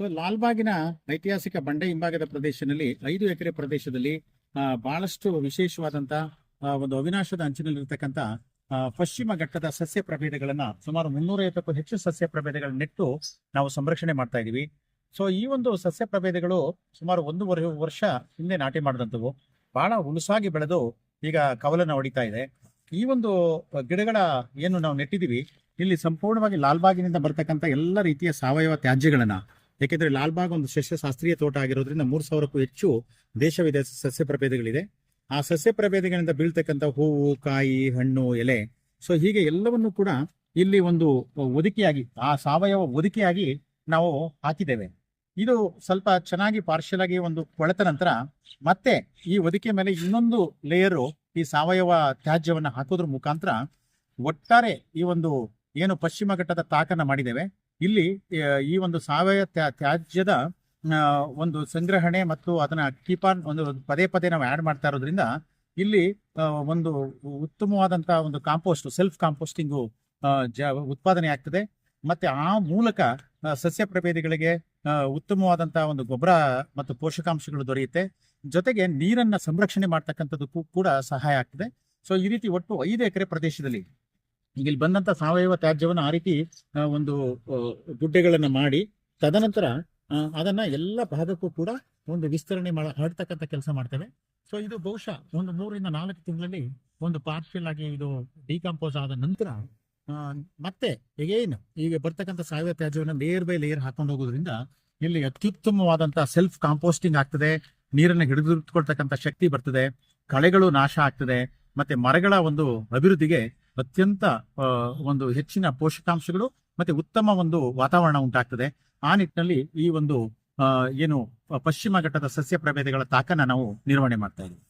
So ಲಾಲ್ಬಾಗಿನ ಐತಿಹಾಸಿಕ ಬಂಡೆ ಹಿಂಭಾಗದ ಪ್ರದೇಶದಲ್ಲಿ ಐದು ಎಕರೆ ಪ್ರದೇಶದಲ್ಲಿ ಬಹಳಷ್ಟು ವಿಶೇಷವಾದಂತ ಒಂದು ಅವಿನಾಶದ ಅಂಚಿನಲ್ಲಿರ್ತಕ್ಕಂಥ ಪಶ್ಚಿಮ ಘಟ್ಟದ ಸಸ್ಯ ಪ್ರಭೇದಗಳನ್ನ ಸುಮಾರು ಮುನ್ನೂರೈವತ್ತಕ್ಕೂ ಹೆಚ್ಚು ಸಸ್ಯ ಪ್ರಭೇದಗಳನ್ನ ನೆಟ್ಟು ನಾವು ಸಂರಕ್ಷಣೆ ಮಾಡ್ತಾ ಇದೀವಿ. ಸೊ ಈ ಒಂದು ಸಸ್ಯ ಪ್ರಭೇದಗಳು ಸುಮಾರು ಒಂದೂವರೆ ವರ್ಷ ಹಿಂದೆ ನಾಟಿ ಮಾಡಿದಂಥವು. ಬಹಳ ಹುಲುಸಾಗಿ ಬೆಳೆದು ಈಗ ಕವಲನ್ನು ಹೊಡಿತಾ ಇದೆ. ಈ ಒಂದು ಗಿಡಗಳ ಏನು ನಾವು ನೆಟ್ಟಿದೀವಿ, ಇಲ್ಲಿ ಸಂಪೂರ್ಣವಾಗಿ ಲಾಲ್ಬಾಗಿನಿಂದ ಬರ್ತಕ್ಕಂಥ ಎಲ್ಲ ರೀತಿಯ ಸಾವಯವ ತ್ಯಾಜ್ಯಗಳನ್ನ ಯಾಕೆಂದ್ರೆ ಲಾಲ್ಬಾಗ್ ಒಂದು ಸಸ್ಯಶಾಸ್ತ್ರೀಯ ತೋಟ ಆಗಿರೋದ್ರಿಂದ ಮೂರ್ ಸಾವಿರಕ್ಕೂ ಹೆಚ್ಚು ದೇಶ ವಿದೇಶ ಸಸ್ಯ ಪ್ರಭೇದಗಳಿದೆ. ಆ ಸಸ್ಯ ಪ್ರಭೇದಗಳಿಂದ ಬೀಳ್ತಕ್ಕಂಥ ಹೂವು, ಕಾಯಿ, ಹಣ್ಣು, ಎಲೆ, ಸೊ ಹೀಗೆ ಎಲ್ಲವನ್ನು ಕೂಡ ಇಲ್ಲಿ ಒಂದು ಒದಕೆಯಾಗಿ, ಆ ಸಾವಯವ ಒದಕಿಯಾಗಿ ನಾವು ಹಾಕಿದ್ದೇವೆ. ಇದು ಸ್ವಲ್ಪ ಚೆನ್ನಾಗಿ ಪಾರ್ಷಿಯಲ್ ಆಗಿ ಒಂದು ಕೊಳೆತ ನಂತರ ಮತ್ತೆ ಈ ಒದಿಕೆ ಮೇಲೆ ಇನ್ನೊಂದು ಲೇಯರು ಈ ಸಾವಯವ ತ್ಯಾಜ್ಯವನ್ನು ಹಾಕೋದ್ರ ಮುಖಾಂತರ ಒಟ್ಟಾರೆ ಈ ಒಂದು ಏನು ಪಶ್ಚಿಮ ಘಟ್ಟದ ತಾಕನ್ನ ಮಾಡಿದ್ದೇವೆ. ಇಲ್ಲಿ ಈ ಒಂದು ಸಾವಯವ ತ್ಯಾ- ತ್ಯಾಜ್ಯದ ಒಂದು ಸಂಗ್ರಹಣೆ ಮತ್ತು ಅದನ್ನ ಕೀಪಾನ್ ಒಂದು ಪದೇ ಪದೇ ನಾವು ಆಡ್ ಮಾಡ್ತಾ ಇರೋದ್ರಿಂದ ಇಲ್ಲಿ ಒಂದು ಉತ್ತಮವಾದಂತಹ ಒಂದು ಕಾಂಪೋಸ್ಟ್ ಸೆಲ್ಫ್ ಕಾಂಪೋಸ್ಟಿಂಗು ಜ, ಉತ್ಪಾದನೆ ಆಗ್ತದೆ. ಮತ್ತೆ ಆ ಮೂಲಕ ಸಸ್ಯ ಪ್ರಭೇದಗಳಿಗೆ ಉತ್ತಮವಾದಂತಹ ಒಂದು ಗೊಬ್ಬರ ಮತ್ತು ಪೋಷಕಾಂಶಗಳು ದೊರೆಯುತ್ತೆ. ಜೊತೆಗೆ ನೀರನ್ನ ಸಂರಕ್ಷಣೆ ಮಾಡ್ತಕ್ಕಂಥದ್ದು ಕೂಡ ಸಹಾಯ ಆಗ್ತದೆ. ಸೊ ಈ ರೀತಿ ಒಟ್ಟು ಐದು ಎಕರೆ ಪ್ರದೇಶದಲ್ಲಿ ಇಲ್ಲಿ ಬಂದಂತ ಸಾವಯವ ತ್ಯಾಜ್ಯವನ್ನು ಆ ರೀತಿ ಒಂದು ಗುಡ್ಡೆಗಳನ್ನು ಮಾಡಿ, ತದನಂತರ ಅದನ್ನ ಎಲ್ಲ ಭಾಗಕ್ಕೂ ಕೂಡ ಒಂದು ವಿಸ್ತರಣೆ ಮಾಡ ಹರಡ್ತಕ್ಕಂಥ ಕೆಲಸ ಮಾಡ್ತೇವೆ. ಸೊ ಇದು ಬಹುಶಃ ಒಂದು ಮೂರರಿಂದ ನಾಲ್ಕು ತಿಂಗಳಲ್ಲಿ ಒಂದು ಪಾರ್ಶಿಯಲ್ ಆಗಿ ಇದು ಡಿಕಂಪೋಸ್ ಆದ ನಂತರ ಮತ್ತೆ ಎಗೇನ್ ಈಗ ಬರ್ತಕ್ಕಂಥ ಸಾವಯವ ತ್ಯಾಜ್ಯವನ್ನು ಲೇಯರ್ ಬೈ ಲೇಯರ್ ಹಾಕೊಂಡು ಹೋಗೋದ್ರಿಂದ ಇಲ್ಲಿ ಅತ್ಯುತ್ತಮವಾದಂತಹ ಸೆಲ್ಫ್ ಕಾಂಪೋಸ್ಟಿಂಗ್ ಆಗ್ತದೆ, ನೀರನ್ನು ಹಿಡಿದಿಟ್ಕೊಳ್ತಕ್ಕಂಥ ಶಕ್ತಿ ಬರ್ತದೆ, ಕಳೆಗಳು ನಾಶ ಆಗ್ತದೆ, ಮತ್ತೆ ಮರಗಳ ಒಂದು ಅಭಿವೃದ್ಧಿಗೆ ಅತ್ಯಂತ ಒಂದು ಹೆಚ್ಚಿನ ಪೋಷಕಾಂಶಗಳು ಮತ್ತೆ ಉತ್ತಮ ಒಂದು ವಾತಾವರಣ ಉಂಟಾಗ್ತದೆ. ಆ ನಿಟ್ಟಿನಲ್ಲಿ ಈ ಒಂದು ಏನು, ಪಶ್ಚಿಮ ಘಟ್ಟದ ಸಸ್ಯ ಪ್ರಭೇದಗಳ ತಾಕನ ನಾವು ನಿರ್ವಹಣೆ ಮಾಡ್ತಾ ಇದ್ದೀವಿ.